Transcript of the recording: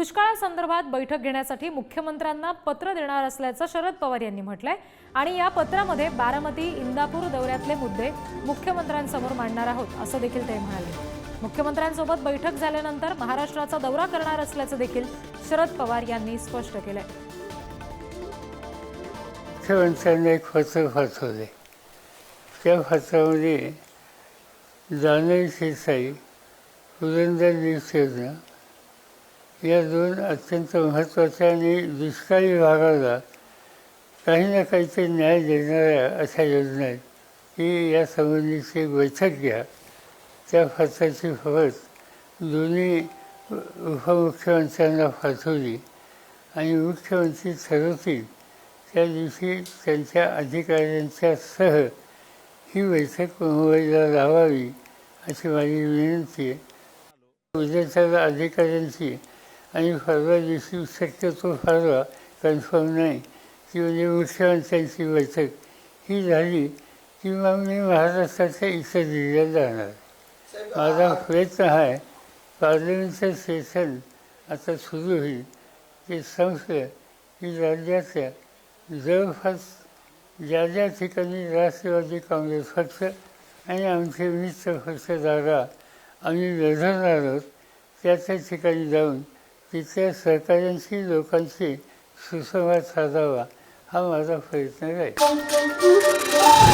दुष्काळासंदर्भात बैठक घेण्यासाठी मुख्यमंत्र्यांना पत्र देणार असल्याचं शरद पवार यांनी म्हटलंय. आणि या पत्रामध्ये बारामती इंदापूर दौऱ्यातले मुद्दे मुख्यमंत्र्यांसमोर मांडणार आहोत असं देखील ते म्हणाले. मुख्यमंत्र्यांसोबत बैठक झाल्यानंतर महाराष्ट्राचा दौरा करणार असल्याचं देखील शरद पवार यांनी स्पष्ट केलंय. मुख्यमंत्र्यांनी एक पत्र पाठवले त्या पत्रामध्ये जाणवी शिरसाई पुरंदर वीज या दोन अत्यंत महत्त्वाच्या आणि दुष्काळी भागाला काही ना काहीतरी न्याय देणाऱ्या अशा योजना आहेत. की या संबंधीची बैठक घ्या. त्या पत्राची फक्त दोन्ही उपमुख्यमंत्र्यांना पाठवली आणि मुख्यमंत्री ठरवतील. त्या दिवशी त्यांच्या अधिकाऱ्यांच्या सह ही बैठक मुंबईला लावावी अशी माझी विनंती आहे. उद्याच्या अधिकाऱ्यांची आणि परवा दिवशी शक्यतो फारवा कन्फर्म नाही. की म्हणजे मुख्यमंत्र्यांची बैठक. ही झाली की मग मी महाराष्ट्राच्या इतर जिल्ह्यात जाणार माझा प्रयत्न आहे पार्लमेंटचं सेशन आता सुरू होईल. ते संपलं की राज्याच्या जवळपास ज्या ज्या ठिकाणी राष्ट्रवादी काँग्रेस पक्ष आणि आमचे मित्र पक्ष जागा आम्ही लढवणार आहोत त्या त्या ठिकाणी जाऊन तिथे सहकाऱ्यांशी लोकांशी सुसंवाद साधावा हा माझा प्रयत्न राहील